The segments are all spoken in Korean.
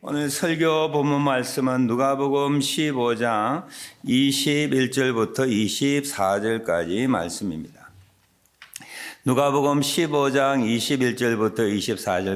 오늘 설교 본문 말씀은 누가복음 15장 21절부터 24절까지 말씀입니다. 누가복음 15장 21절부터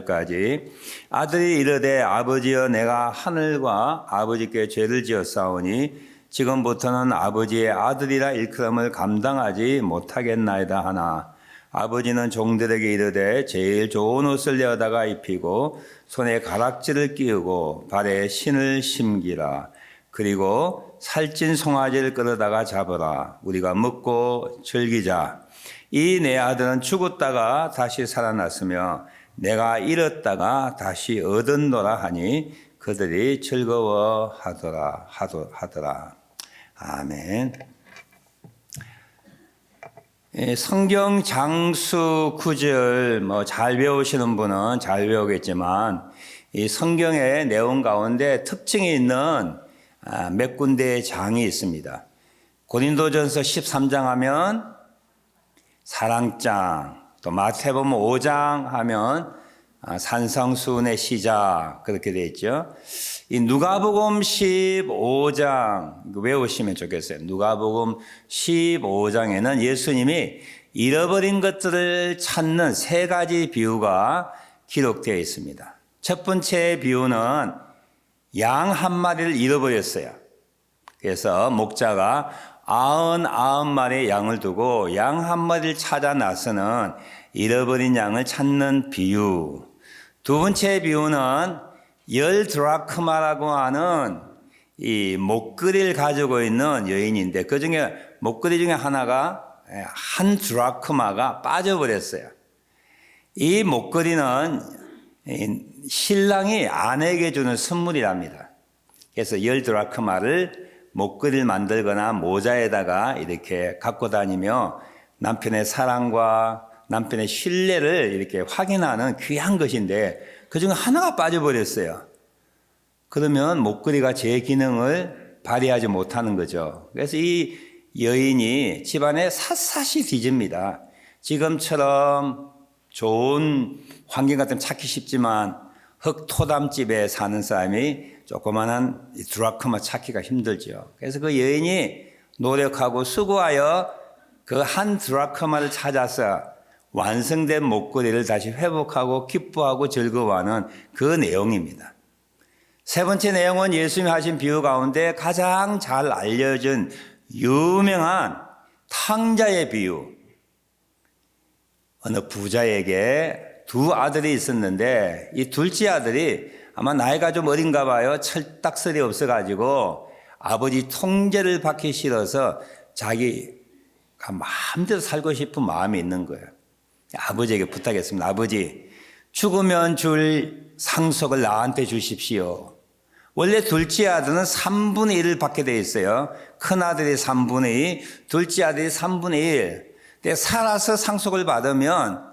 24절까지 아들이 이르되 아버지여 내가 하늘과 아버지께 죄를 지었사오니 지금부터는 아버지의 아들이라 일컬음을 감당하지 못하겠나이다 하나 아버지는 종들에게 이르되 제일 좋은 옷을 내어다가 입히고 손에 가락지를 끼우고 발에 신을 심기라. 그리고 살찐 송아지를 끌어다가 잡으라. 우리가 먹고 즐기자. 이 내 아들은 죽었다가 다시 살아났으며 내가 잃었다가 다시 얻었노라 하니 그들이 즐거워하더라 하더라. 아멘. 예, 성경 장수 구절 뭐 잘 배우시는 분은 잘 배우겠지만 이 성경의 내용 가운데 특징이 있는 아, 몇 군데의 장이 있습니다. 고린도전서 13장 하면 사랑장, 또 마태복음 5장 하면 아, 산성순의 시작 그렇게 되어 있죠. 이 누가복음 15장 외우시면 좋겠어요. 누가복음 15장에는 예수님이 잃어버린 것들을 찾는 세 가지 비유가 기록되어 있습니다. 첫 번째 비유는 양 한 마리를 잃어버렸어요. 그래서 목자가 아흔 아흔 마리의 양을 두고 양 한 마리를 찾아 나서는 잃어버린 양을 찾는 비유. 두 번째 비유는 열 드라크마라고 하는 이 목걸이를 가지고 있는 여인인데 그 중에 목걸이 중에 하나가 한 드라크마가 빠져버렸어요. 이 목걸이는 신랑이 아내에게 주는 선물이랍니다. 그래서 열 드라크마를 목걸이를 만들거나 모자에다가 이렇게 갖고 다니며 남편의 사랑과 남편의 신뢰를 이렇게 확인하는 귀한 것인데 그 중에 하나가 빠져버렸어요. 그러면 목걸이가 제 기능을 발휘하지 못하는 거죠. 그래서 이 여인이 집안에 샅샅이 뒤집니다. 지금처럼 좋은 환경 같으면 찾기 쉽지만 흙토담집에 사는 사람이 조그만한 드라크마 찾기가 힘들죠. 그래서 그 여인이 노력하고 수고하여 그 한 드라크마를 찾아서 완성된 목걸이를 다시 회복하고 기뻐하고 즐거워하는 그 내용입니다. 세 번째 내용은 예수님이 하신 비유 가운데 가장 잘 알려진 유명한 탕자의 비유. 어느 부자에게 두 아들이 있었는데 이 둘째 아들이 아마 나이가 좀 어린가 봐요. 철딱설이 없어가지고 아버지 통제를 받기 싫어서 자기가 마음대로 살고 싶은 마음이 있는 거예요. 아버지에게 부탁했습니다. 아버지, 죽으면 줄 상속을 나한테 주십시오. 원래 둘째 아들은 3분의 1을 받게 돼 있어요. 큰 아들이 3분의 2, 둘째 아들이 3분의 1. 근데 살아서 상속을 받으면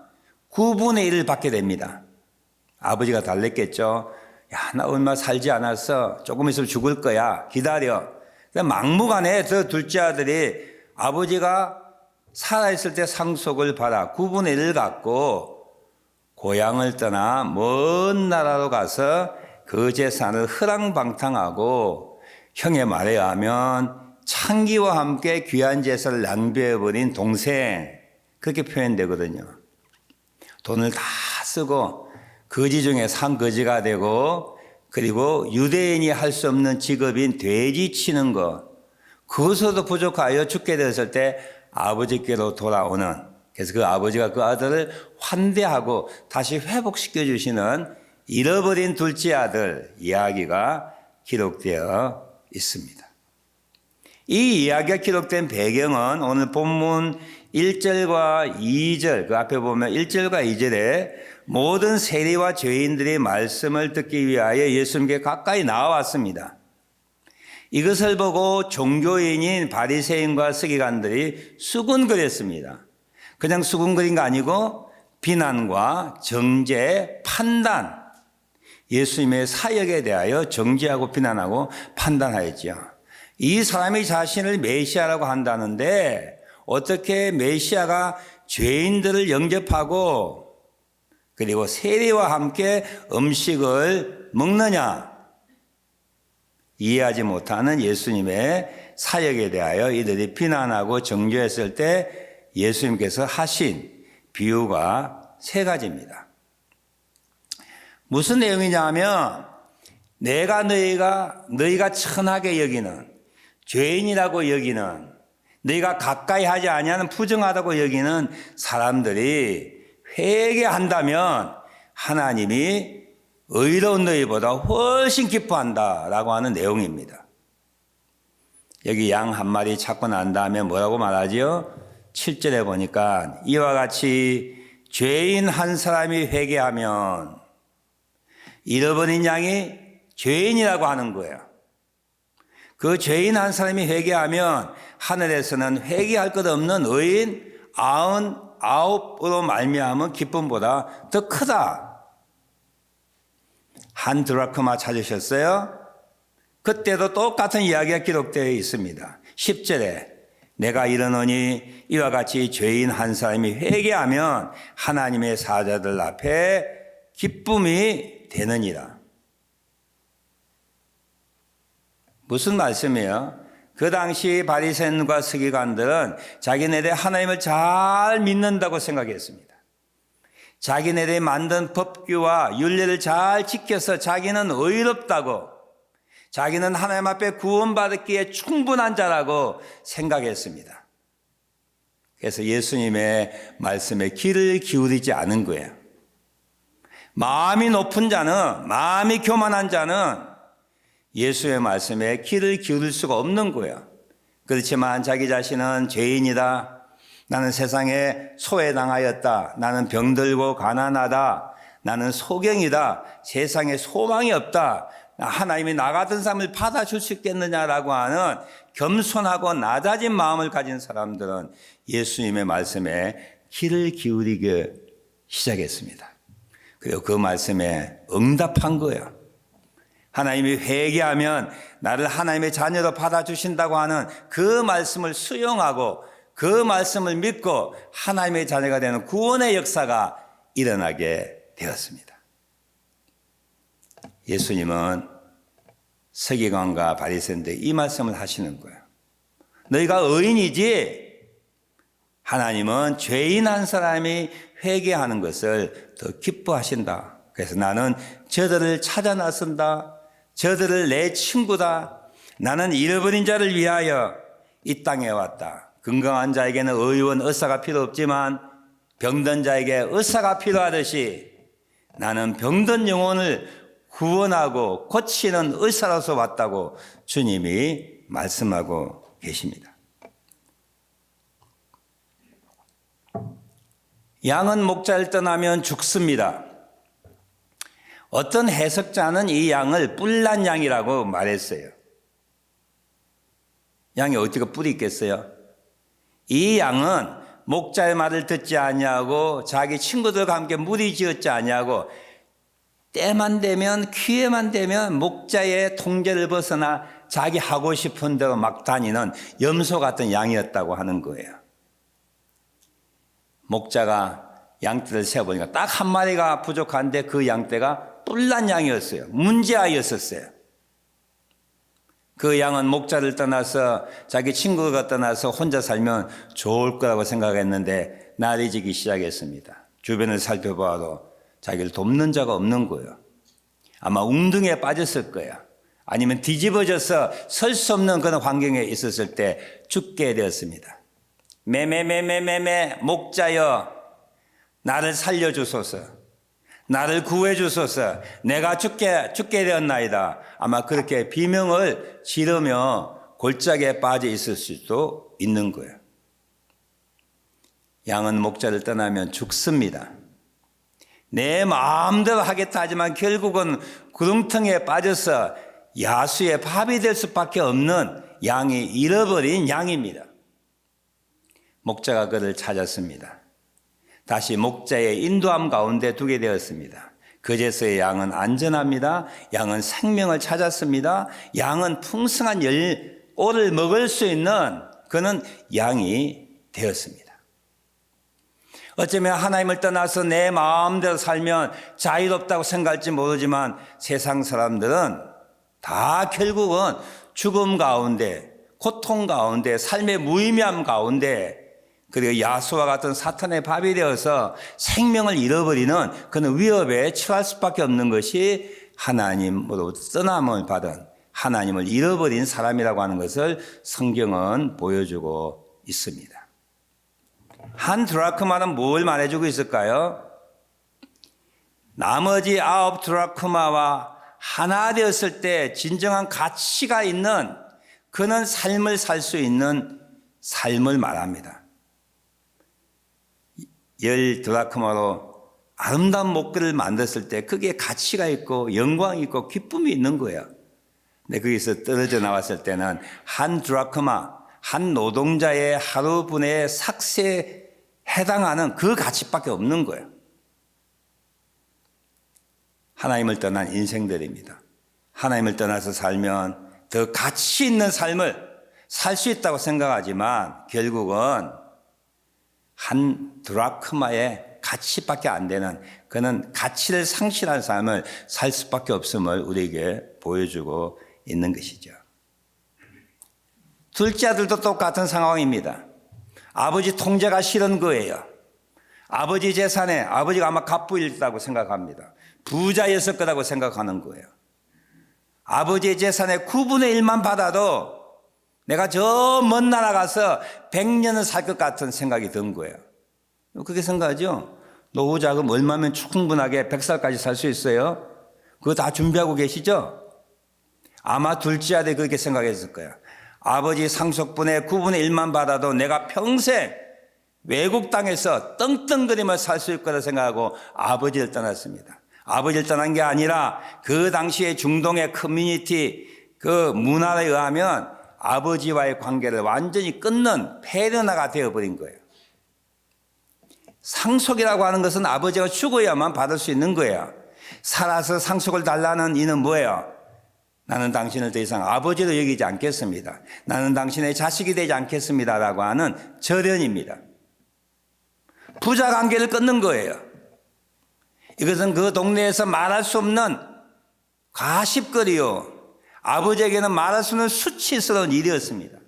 9분의 1을 받게 됩니다. 아버지가 달랬겠죠. 야, 나 얼마 살지 않았어. 조금 있으면 죽을 거야. 기다려. 막무가내 저 둘째 아들이 아버지가 살아있을 때 상속을 받아 9분의 1을 갖고 고향을 떠나 먼 나라로 가서 그 재산을 흐랑방탕하고 형의 말에 의하면 창기와 함께 귀한 재산을 낭비해버린 동생 그렇게 표현되거든요. 돈을 다 쓰고 거지 중에 상거지가 되고 그리고 유대인이 할 수 없는 직업인 돼지 치는 것 그것으로도 부족하여 죽게 되었을 때 아버지께로 돌아오는 그래서 그 아버지가 그 아들을 환대하고 다시 회복시켜 주시는 잃어버린 둘째 아들 이야기가 기록되어 있습니다. 이 이야기가 기록된 배경은 오늘 본문 1절과 2절 그 앞에 보면 1절과 2절에 모든 세리와 죄인들의 말씀을 듣기 위하여 예수님께 가까이 나왔습니다. 이것을 보고 종교인인 바리새인과 서기관들이 수군거렸습니다. 그냥 수군거린 거 아니고 비난과 정죄, 판단, 예수님의 사역에 대하여 정죄하고 비난하고 판단하였죠. 이 사람이 자신을 메시아라고 한다는데 어떻게 메시아가 죄인들을 영접하고 그리고 세리와 함께 음식을 먹느냐 이해하지 못하는 예수님의 사역에 대하여 이들이 비난하고 정죄했을 때 예수님께서 하신 비유가 세 가지입니다. 무슨 내용이냐 하면 내가 너희가 너희가 천하게 여기는 죄인이라고 여기는 너희가 가까이 하지 아니하는 부정하다고 여기는 사람들이 회개한다면 하나님이 의로운 너희보다 훨씬 기뻐한다라고 하는 내용입니다. 여기 양 한 마리 찾고 난 다음에 뭐라고 말하지요? 7절에 보니까 이와 같이 죄인 한 사람이 회개하면 잃어버린 양이 죄인이라고 하는 거예요. 그 죄인 한 사람이 회개하면 하늘에서는 회개할 것 없는 의인 아흔 아홉으로 말미암은 기쁨보다 더 크다. 한 드라크마 찾으셨어요? 그때도 똑같은 이야기가 기록되어 있습니다. 10절에 내가 이르노니 이와 같이 죄인 한 사람이 회개하면 하나님의 사자들 앞에 기쁨이 되느니라. 무슨 말씀이에요? 그 당시 바리새인과 서기관들은 자기네들 하나님을 잘 믿는다고 생각했습니다. 자기네들이 만든 법규와 윤례를 잘 지켜서 자기는 의롭다고 자기는 하나님 앞에 구원받기에 충분한 자라고 생각했습니다. 그래서 예수님의 말씀에 귀를 기울이지 않은 거예요. 마음이 높은 자는, 마음이 교만한 자는 예수의 말씀에 귀를 기울일 수가 없는 거예요. 그렇지만 자기 자신은 죄인이다. 나는 세상에 소외당하였다. 나는 병들고 가난하다. 나는 소경이다. 세상에 소망이 없다. 하나님이 나 같은 사람을 받아줄 수 있겠느냐라고 하는 겸손하고 낮아진 마음을 가진 사람들은 예수님의 말씀에 귀를 기울이기 시작했습니다. 그리고 그 말씀에 응답한 거예요. 하나님이 회개하면 나를 하나님의 자녀로 받아주신다고 하는 그 말씀을 수용하고 그 말씀을 믿고 하나님의 자녀가 되는 구원의 역사가 일어나게 되었습니다. 예수님은 서기관과 바리새인데 이 말씀을 하시는 거예요. 너희가 의인이지 하나님은 죄인 한 사람이 회개하는 것을 더 기뻐하신다. 그래서 나는 저들을 찾아 나선다. 저들을 내 친구다. 나는 잃어버린 자를 위하여 이 땅에 왔다. 건강한 자에게는 의원 의사가 필요 없지만 병든 자에게 의사가 필요하듯이 나는 병든 영혼을 구원하고 고치는 의사로서 왔다고 주님이 말씀하고 계십니다. 양은 목자를 떠나면 죽습니다. 어떤 해석자는 이 양을 뿔난 양이라고 말했어요. 양이 어디가 뿔이 있겠어요? 이 양은 목자의 말을 듣지 아니하고 자기 친구들과 함께 무리지었지 아니하고 때만 되면 기회만 되면 목자의 통제를 벗어나 자기 하고 싶은 대로 막 다니는 염소 같은 양이었다고 하는 거예요. 목자가 양떼를 세어보니까 딱 한 마리가 부족한데 그 양떼가 뿔난 양이었어요. 문제아이였었어요. 그 양은 목자를 떠나서 자기 친구가 떠나서 혼자 살면 좋을 거라고 생각했는데 날이 지기 시작했습니다. 주변을 살펴봐도 자기를 돕는 자가 없는 거예요. 아마 웅둥이에 빠졌을 거야. 아니면 뒤집어져서 설 수 없는 그런 환경에 있었을 때 죽게 되었습니다. 매매매매매매 목자여 나를 살려주소서. 나를 구해 주소서. 내가 죽게, 죽게 되었나이다. 아마 그렇게 비명을 지르며 골짜기에 빠져 있을 수도 있는 거예요. 양은 목자를 떠나면 죽습니다. 내 마음대로 하겠다 하지만 결국은 구렁텅이에 빠져서 야수의 밥이 될 수밖에 없는 양이 잃어버린 양입니다. 목자가 그를 찾았습니다. 다시 목자의 인도함 가운데 두게 되었습니다. 그제서의 양은 안전합니다. 양은 생명을 찾았습니다. 양은 풍성한 열 오를 먹을 수 있는 그는 양이 되었습니다. 어쩌면 하나님을 떠나서 내 마음대로 살면 자유롭다고 생각할지 모르지만 세상 사람들은 다 결국은 죽음 가운데, 고통 가운데, 삶의 무의미함 가운데, 그리고 야수와 같은 사탄의 밥이 되어서 생명을 잃어버리는 그런 위협에 처할 수밖에 없는 것이 하나님으로 떠남을 받은 하나님을 잃어버린 사람이라고 하는 것을 성경은 보여주고 있습니다. 한 드라크마는 뭘 말해주고 있을까요? 나머지 아홉 드라크마와 하나 되었을 때 진정한 가치가 있는 그는 삶을 살 수 있는 삶을 말합니다. 열 드라크마로 아름다운 목걸이를 만들었을 때 그게 가치가 있고 영광이 있고 기쁨이 있는 거예요. 근데 거기서 떨어져 나왔을 때는 한 드라크마, 한 노동자의 하루 분의 삭세에 해당하는 그 가치밖에 없는 거예요. 하나님을 떠난 인생들입니다. 하나님을 떠나서 살면 더 가치 있는 삶을 살 수 있다고 생각하지만 결국은 한 드라크마의 가치밖에 안 되는 그는 가치를 상실한 삶을 살 수밖에 없음을 우리에게 보여주고 있는 것이죠. 둘째 아들도 똑같은 상황입니다. 아버지 통제가 싫은 거예요. 아버지 재산에 아버지가 아마 갑부일다고 생각합니다. 부자였을 거라고 생각하는 거예요. 아버지의 재산의 9분의 1만 받아도 내가 저 먼 나라 가서 100년을 살 것 같은 생각이 든 거예요. 그렇게 생각하죠? 노후 자금 얼마면 충분하게 100살까지 살 수 있어요? 그거 다 준비하고 계시죠? 아마 둘째 아들이 그렇게 생각했을 거예요. 아버지 상속분의 9분의 1만 받아도 내가 평생 외국 땅에서 떵떵거리며 살 수 있을 거라 생각하고 아버지를 떠났습니다. 아버지를 떠난 게 아니라 그 당시에 중동의 커뮤니티 그 문화에 의하면 아버지와의 관계를 완전히 끊는 폐륜화가 되어버린 거예요. 상속이라고 하는 것은 아버지가 죽어야만 받을 수 있는 거예요. 살아서 상속을 달라는 이는 뭐예요? 나는 당신을 더 이상 아버지로 여기지 않겠습니다. 나는 당신의 자식이 되지 않겠습니다 라고 하는 절연입니다. 부자 관계를 끊는 거예요. 이것은 그 동네에서 말할 수 없는 가십거리요. 아버지에게는 말할 수 없는 수치스러운 일이었습니다.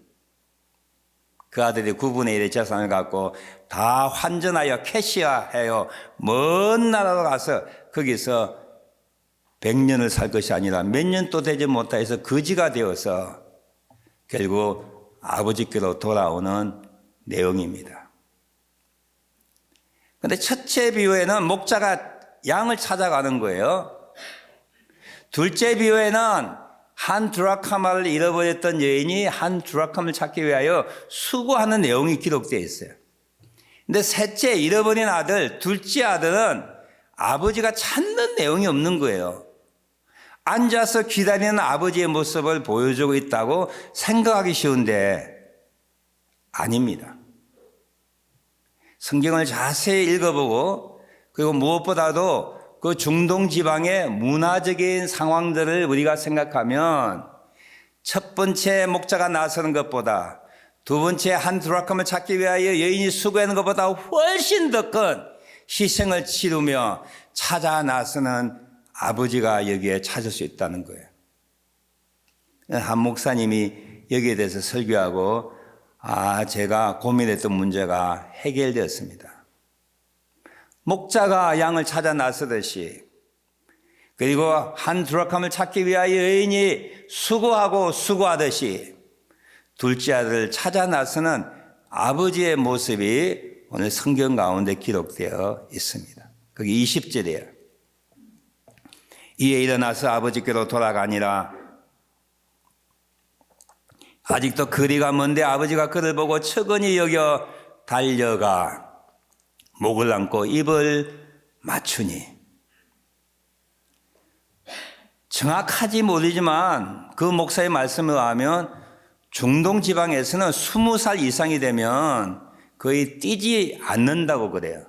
그 아들이 9분의 1의 재산을 갖고 다 환전하여 캐시하여 먼 나라로 가서 거기서 100년을 살 것이 아니라 몇 년도 되지 못해서 거지가 되어서 결국 아버지께로 돌아오는 내용입니다. 근데 첫째 비유에는 목자가 양을 찾아가는 거예요. 둘째 비유에는 한 드라카마를 잃어버렸던 여인이 한 드라카마를 찾기 위하여 수고하는 내용이 기록되어 있어요. 근데 셋째 잃어버린 아들, 둘째 아들은 아버지가 찾는 내용이 없는 거예요. 앉아서 기다리는 아버지의 모습을 보여주고 있다고 생각하기 쉬운데 아닙니다. 성경을 자세히 읽어보고 그리고 무엇보다도 그 중동 지방의 문화적인 상황들을 우리가 생각하면 첫 번째 목자가 나서는 것보다 두 번째 한 드라크를 찾기 위하여 여인이 수고하는 것보다 훨씬 더 큰 희생을 치르며 찾아 나서는 아버지가 여기에 찾을 수 있다는 거예요. 한 목사님이 여기에 대해서 설교하고 아, 제가 고민했던 문제가 해결되었습니다. 목자가 양을 찾아 나서듯이 그리고 한 드라kam을 찾기 위하여 여인이 수고하고 수고하듯이 둘째 아들을 찾아 나서는 아버지의 모습이 오늘 성경 가운데 기록되어 있습니다. 거기 20절이에요. 이에 일어나서 아버지께로 돌아가니라 아직도 거리가 먼데 아버지가 그를 보고 척은히 여겨 달려가 목을 안고 입을 맞추니 정확하지 모르지만 그 목사의 말씀을 하면 중동 지방에서는 20살 이상이 되면 거의 뛰지 않는다고 그래요.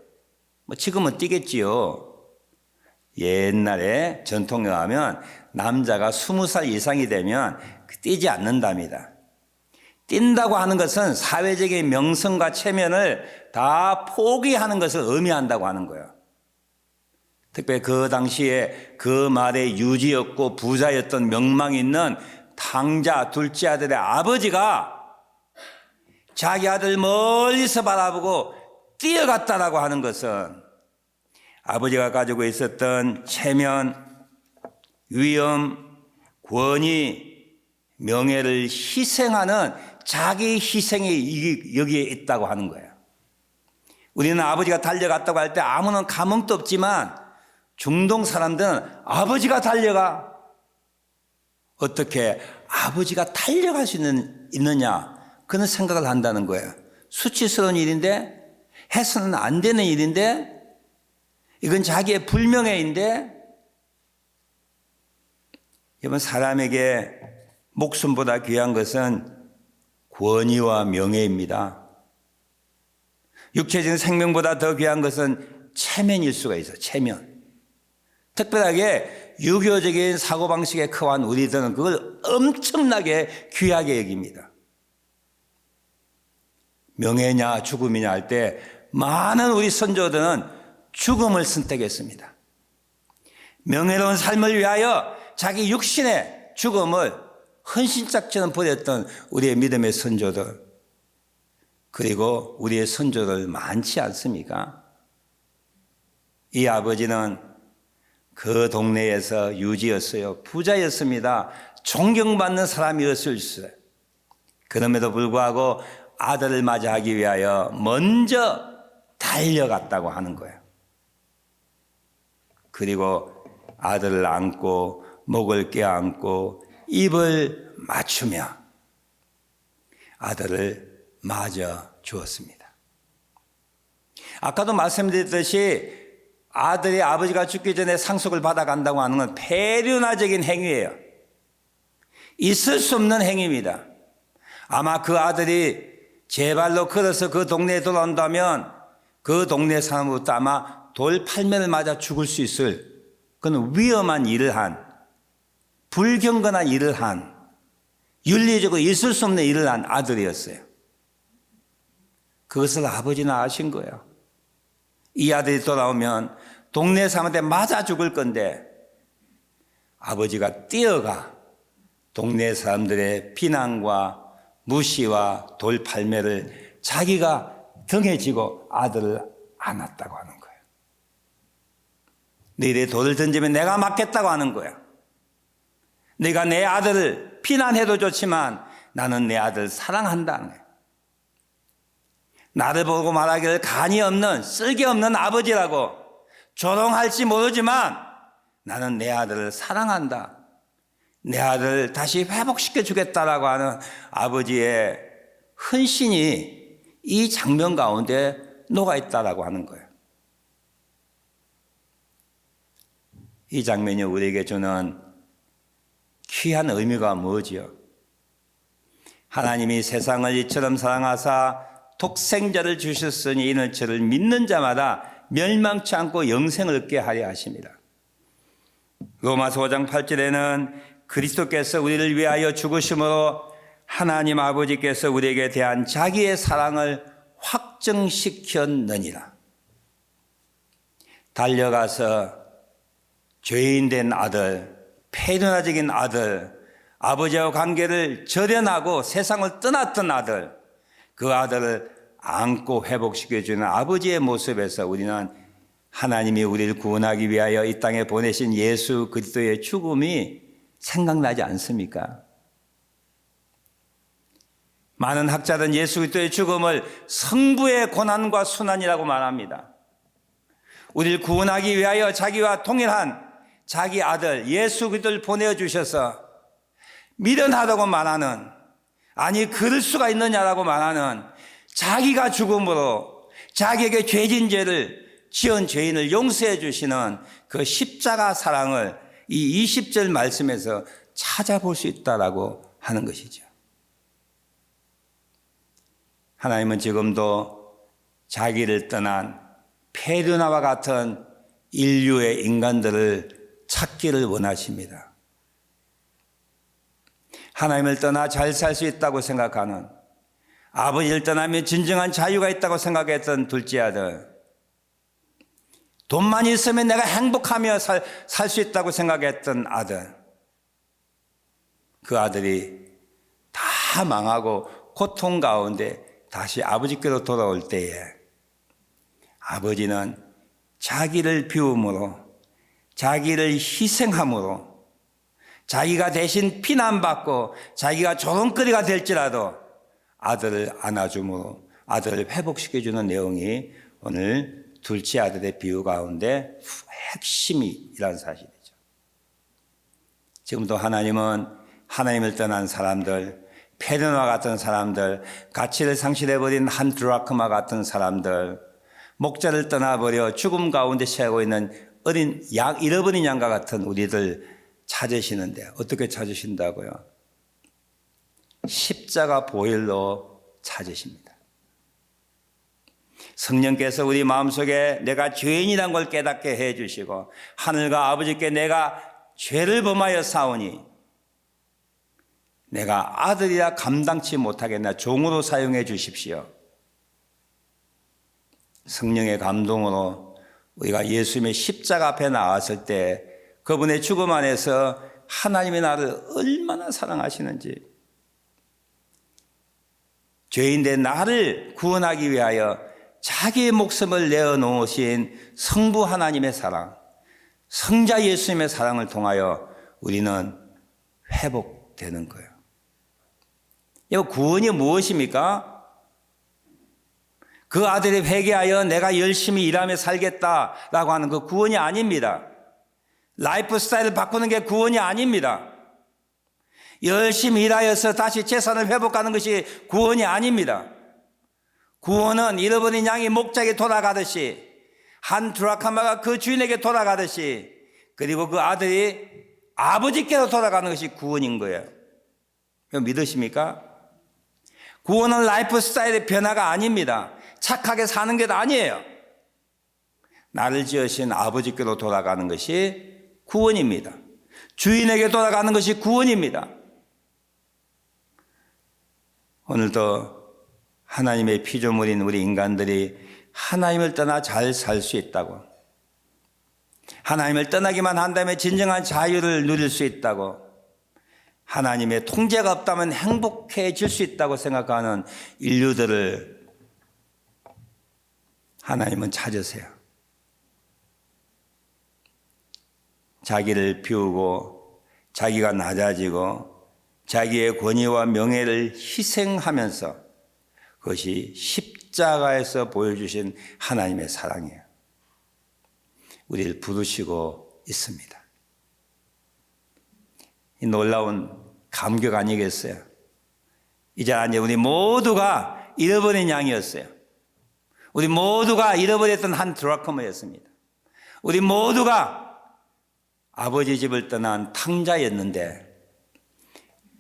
뭐 지금은 뛰겠지요. 옛날에 전통에 하면 남자가 20살 이상이 되면 뛰지 않는답니다. 뛴다고 하는 것은 사회적인 명성과 체면을 다 포기하는 것을 의미한다고 하는 거예요. 특별히 그 당시에 그 말에 유지였고 부자였던 명망 있는 탕자 둘째 아들의 아버지가 자기 아들 멀리서 바라보고 뛰어갔다라고 하는 것은 아버지가 가지고 있었던 체면, 위엄, 권위, 명예를 희생하는 자기 희생이 여기에 있다고 하는 거예요. 우리는 아버지가 달려갔다고 할 때 아무런 감흥도 없지만 중동 사람들은 아버지가 달려가 어떻게 아버지가 달려갈 수 있는, 있느냐 그런 생각을 한다는 거예요. 수치스러운 일인데 해서는 안 되는 일인데 이건 자기의 불명예인데 여러분 사람에게 목숨보다 귀한 것은 권위와 명예입니다. 육체적인 생명보다 더 귀한 것은 체면일 수가 있어. 체면. 특별하게 유교적인 사고방식에 커한 우리들은 그걸 엄청나게 귀하게 여깁니다. 명예냐 죽음이냐 할 때 많은 우리 선조들은 죽음을 선택했습니다. 명예로운 삶을 위하여 자기 육신의 죽음을 헌신짝처럼 버렸던 우리의 믿음의 선조들 그리고 우리의 선조들 많지 않습니까? 이 아버지는 그 동네에서 유지였어요. 부자였습니다. 존경받는 사람이었을 수. 그럼에도 불구하고 아들을 맞이하기 위하여 먼저 달려갔다고 하는 거예요. 그리고 아들을 안고 목을 껴안고 입을 맞추며 아들을 맞아 주었습니다. 아까도 말씀드렸듯이 아들이 아버지가 죽기 전에 상속을 받아간다고 하는 건 폐륜화적인 행위예요. 있을 수 없는 행위입니다. 아마 그 아들이 제 발로 걸어서 그 동네에 돌아온다면 그 동네 사람부터 아마 돌 팔매를 맞아 죽을 수 있을 그는 위험한 일을 한 불경건한 일을 한 윤리적으로 있을 수 없는 일을 한 아들이었어요. 그것을 아버지는 아신 거예요. 이 아들이 돌아오면 동네 사람한테 맞아 죽을 건데 아버지가 뛰어가 동네 사람들의 비난과 무시와 돌팔매를 자기가 등에 지고 아들을 안았다고 하는 거예요. 너희들이 돌을 던지면 내가 맞겠다고 하는 거야. 내가 내 아들을 비난해도 좋지만 나는 내 아들 사랑한다는 거예요. 나를 보고 말하기를 간이 없는 쓸개 없는 아버지라고 조롱할지 모르지만 나는 내 아들을 사랑한다. 내 아들을 다시 회복시켜 주겠다라고 하는 아버지의 헌신이 이 장면 가운데 녹아 있다라고 하는 거예요. 이 장면이 우리에게 주는 귀한 의미가 뭐지요? 하나님이 세상을 이처럼 사랑하사 독생자를 주셨으니 이는 저를 믿는 자마다 멸망치 않고 영생을 얻게 하려 하십니다. 로마서 5장 8절에는 그리스도께서 우리를 위하여 죽으심으로 하나님 아버지께서 우리에게 대한 자기의 사랑을 확정시켰느니라. 달려가서 죄인 된 아들, 폐륜화적인 아들, 아버지와 관계를 절연하고 세상을 떠났던 아들, 그 아들을 안고 회복시켜주는 아버지의 모습에서 우리는 하나님이 우리를 구원하기 위하여 이 땅에 보내신 예수 그리스도의 죽음이 생각나지 않습니까? 많은 학자들은 예수 그리스도의 죽음을 성부의 고난과 순환이라고 말합니다. 우리를 구원하기 위하여 자기와 동일한 자기 아들 예수 그리스도를 보내 주셔서 미련하다고 말하는 아니 그럴 수가 있느냐라고 말하는 자기가 죽음으로 자기에게 죄진 죄를 지은 죄인을 용서해 주시는 그 십자가 사랑을 이 20절 말씀에서 찾아볼 수 있다라고 하는 것이죠. 하나님은 지금도 자기를 떠난 페르나와 같은 인류의 인간들을 찾기를 원하십니다. 하나님을 떠나 잘 살 수 있다고 생각하는 아버지를 떠나면 진정한 자유가 있다고 생각했던 둘째 아들. 돈만 있으면 내가 행복하며 살 수 있다고 생각했던 아들. 그 아들이 다 망하고 고통 가운데 다시 아버지께로 돌아올 때에 아버지는 자기를 비움으로 자기를 희생함으로 자기가 대신 피난받고 자기가 조롱거리가 될지라도 아들을 안아줌으로 아들을 회복시켜주는 내용이 오늘 둘째 아들의 비유 가운데 핵심이라는 사실이죠. 지금도 하나님은 하나님을 떠난 사람들, 페르노와 같은 사람들, 가치를 상실해버린 한 드라크마 같은 사람들, 목자를 떠나버려 죽음 가운데 채하고 있는 어린 양, 잃어버린 양과 같은 우리들 찾으시는데 어떻게 찾으신다고요? 십자가 보일로 찾으십니다. 성령께서 우리 마음속에 내가 죄인이란 걸 깨닫게 해 주시고 하늘과 아버지께 내가 죄를 범하여 싸우니 내가 아들이라 감당치 못하겠나 종으로 사용해 주십시오. 성령의 감동으로 우리가 예수님의 십자가 앞에 나왔을 때 그분의 죽음 안에서 하나님의 나를 얼마나 사랑하시는지 죄인된 나를 구원하기 위하여 자기의 목숨을 내어놓으신 성부 하나님의 사랑, 성자 예수님의 사랑을 통하여 우리는 회복되는 거예요. 이 구원이 무엇입니까? 그 아들이 회개하여 내가 열심히 일하며 살겠다라고 하는 그 구원이 아닙니다. 라이프 스타일을 바꾸는 게 구원이 아닙니다. 열심히 일하여서 다시 재산을 회복하는 것이 구원이 아닙니다. 구원은 잃어버린 양이 목자에게 돌아가듯이 한 드라카마가 그 주인에게 돌아가듯이 그리고 그 아들이 아버지께로 돌아가는 것이 구원인 거예요. 믿으십니까? 구원은 라이프 스타일의 변화가 아닙니다. 착하게 사는 게 아니에요. 나를 지으신 아버지께로 돌아가는 것이 구원입니다. 주인에게 돌아가는 것이 구원입니다. 오늘도 하나님의 피조물인 우리 인간들이 하나님을 떠나 잘 살 수 있다고. 하나님을 떠나기만 한다면 진정한 자유를 누릴 수 있다고. 하나님의 통제가 없다면 행복해질 수 있다고 생각하는 인류들을 하나님은 찾으세요. 자기를 비우고 자기가 낮아지고 자기의 권위와 명예를 희생하면서 그것이 십자가에서 보여주신 하나님의 사랑이에요. 우리를 부르시고 있습니다. 이 놀라운 감격 아니겠어요? 이제 아니 우리 모두가 잃어버린 양이었어요. 우리 모두가 잃어버렸던 한 드라크마였습니다. 우리 모두가 아버지 집을 떠난 탕자였는데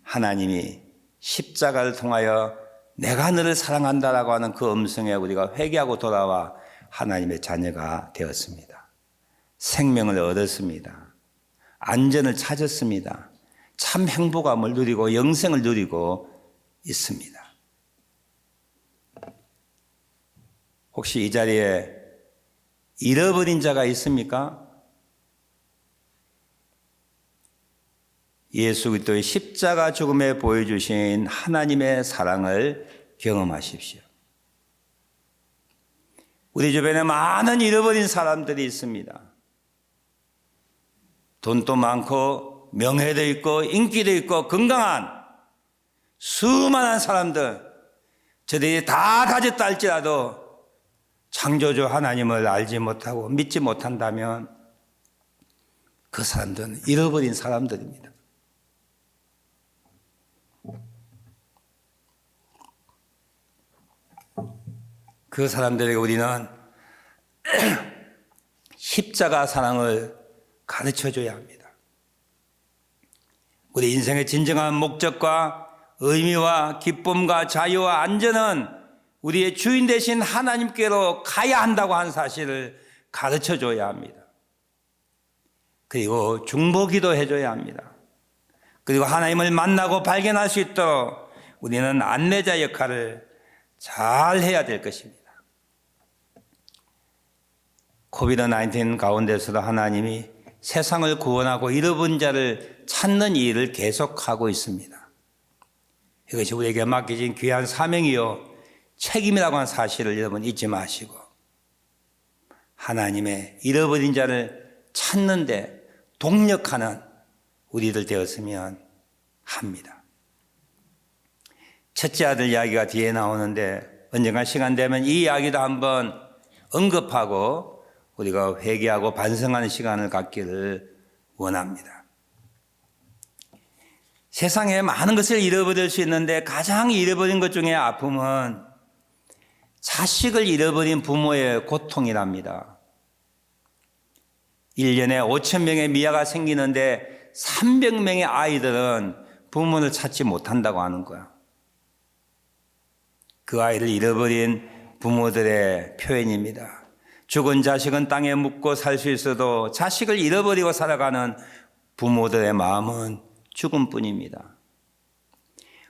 하나님이 십자가를 통하여 내가 너를 사랑한다라고 하는 그 음성에 우리가 회개하고 돌아와 하나님의 자녀가 되었습니다. 생명을 얻었습니다. 안전을 찾았습니다. 참 행복함을 누리고 영생을 누리고 있습니다. 혹시 이 자리에 잃어버린 자가 있습니까? 예수 그리스도의 십자가 죽음에 보여주신 하나님의 사랑을 경험하십시오. 우리 주변에 많은 잃어버린 사람들이 있습니다. 돈도 많고 명예도 있고 인기도 있고 건강한 수많은 사람들 저들이 다 가졌다 할지라도 창조주 하나님을 알지 못하고 믿지 못한다면 그 사람들은 잃어버린 사람들입니다. 그 사람들에게 우리는 십자가 사랑을 가르쳐 줘야 합니다. 우리 인생의 진정한 목적과 의미와 기쁨과 자유와 안전은 우리의 주인 되신 하나님께로 가야 한다고 한 사실을 가르쳐 줘야 합니다. 그리고 중보기도 해줘야 합니다. 그리고 하나님을 만나고 발견할 수 있도록 우리는 안내자 역할을 잘 해야 될 것입니다. 코비드 19 가운데서도 하나님이 세상을 구원하고 잃어본 자를 찾는 일을 계속하고 있습니다. 이것이 우리에게 맡겨진 귀한 사명이요 책임이라고 하는 사실을 여러분 잊지 마시고 하나님의 잃어버린 자를 찾는데 동력하는 우리들 되었으면 합니다. 첫째 아들 이야기가 뒤에 나오는데 언젠가 시간 되면 이 이야기도 한번 언급하고 우리가 회개하고 반성하는 시간을 갖기를 원합니다. 세상에 많은 것을 잃어버릴 수 있는데 가장 잃어버린 것 중에 아픔은 자식을 잃어버린 부모의 고통이랍니다. 1년에 5천 명의 미아가 생기는데 300명의 아이들은 부모를 찾지 못한다고 하는 거야. 그 아이를 잃어버린 부모들의 표현입니다. 죽은 자식은 땅에 묻고 살 수 있어도 자식을 잃어버리고 살아가는 부모들의 마음은 죽음뿐입니다.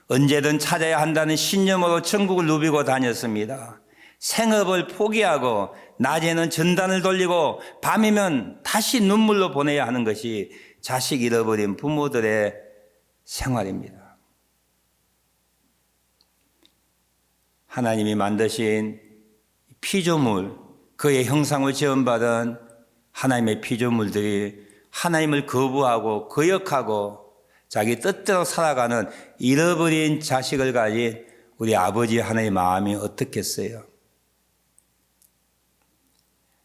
언제든 찾아야 한다는 신념으로 천국을 누비고 다녔습니다. 생업을 포기하고 낮에는 전단을 돌리고 밤이면 다시 눈물로 보내야 하는 것이 자식 잃어버린 부모들의 생활입니다. 하나님이 만드신 피조물, 그의 형상을 지원받은 하나님의 피조물들이 하나님을 거부하고 거역하고 자기 뜻대로 살아가는 잃어버린 자식을 가진 우리 아버지 하나의 마음이 어떻겠어요?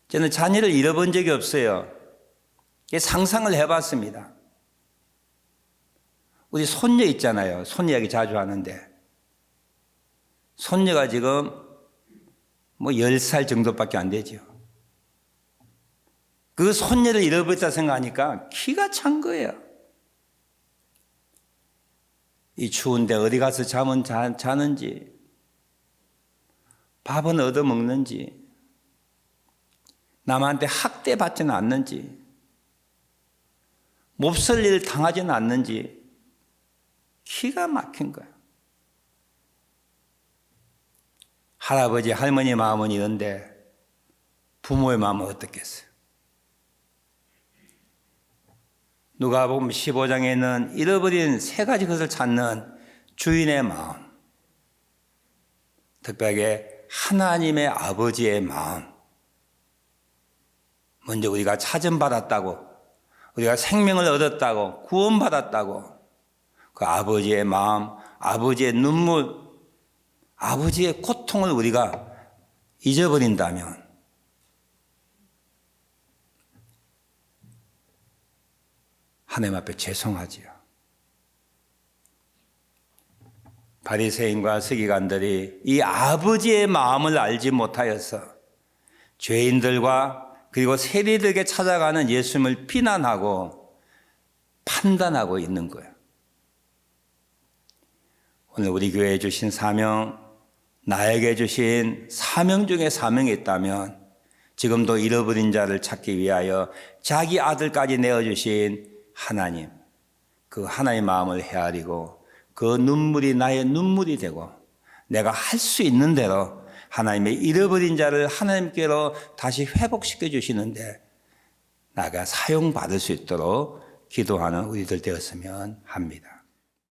저는 자녀를 잃어본 적이 없어요. 상상을 해봤습니다. 우리 손녀 있잖아요. 손녀 얘기 자주 하는데. 손녀가 지금 뭐 10살 정도밖에 안 되죠. 그 손녀를 잃어버렸다 생각하니까 키가 찬 거예요. 이 추운데 어디 가서 잠은 자, 자는지, 밥은 얻어 먹는지, 남한테 학대받지는 않는지, 몹쓸 일 당하지는 않는지, 기가 막힌 거야. 할아버지, 할머니 마음은 이런데 부모의 마음은 어떻겠어요? 누가 보면 15장에는 잃어버린 세 가지 것을 찾는 주인의 마음. 특별하게 하나님의 아버지의 마음. 먼저 우리가 찾음 받았다고, 우리가 생명을 얻었다고, 구원받았다고, 그 아버지의 마음, 아버지의 눈물, 아버지의 고통을 우리가 잊어버린다면, 하나님 앞에 죄송하지요. 바리새인과 서기관들이 이 아버지의 마음을 알지 못하여서 죄인들과 그리고 세리들에게 찾아가는 예수님을 비난하고 판단하고 있는 거예요. 오늘 우리 교회에 주신 사명, 나에게 주신 사명 중에 사명이 있다면 지금도 잃어버린 자를 찾기 위하여 자기 아들까지 내어주신 하나님, 그 하나님의 마음을 헤아리고 그 눈물이 나의 눈물이 되고 내가 할 수 있는 대로 하나님의 잃어버린 자를 하나님께로 다시 회복시켜 주시는데 나가 사용받을 수 있도록 기도하는 우리들 되었으면 합니다.